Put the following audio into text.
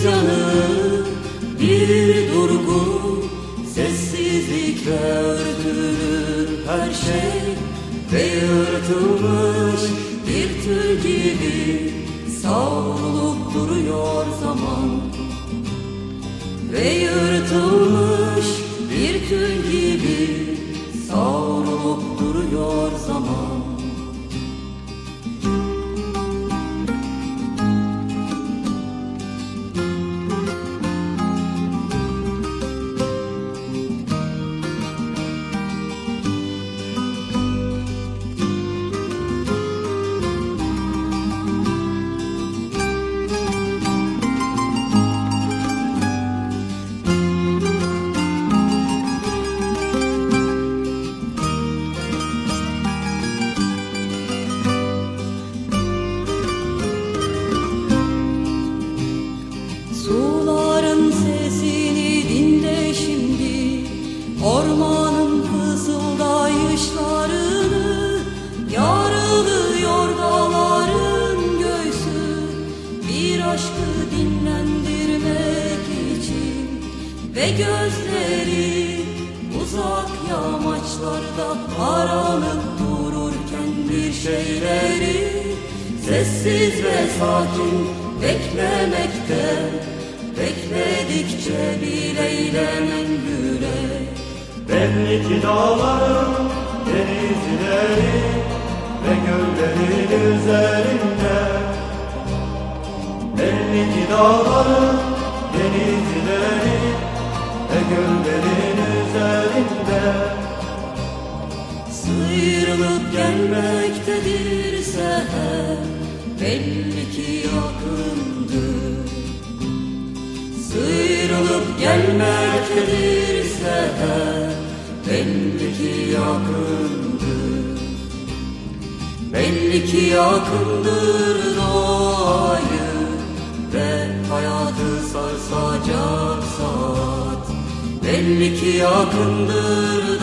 insanı bir durgu. Sessizlikle örtülür her şey. Ve yırtılmış bir tür gibi Savrulup duruyor zaman. Ve yırtılmış bir tür gibi yamaçlarda Aranıp dururken bir şeyleri Sessiz ve sakin beklemekte. Bekledikçe bileylenen yürek Belli ki dağların denizleri ve göllerin üzerinde. Belli ki dağların Sıyrılıp gelmektedir seher Belli ki yakındır Sıyrılıp gelmektedir seher Belli ki yakındır Belli ki yakındır doğayı Ve hayatı sarsacak saat. Belli ki yakındır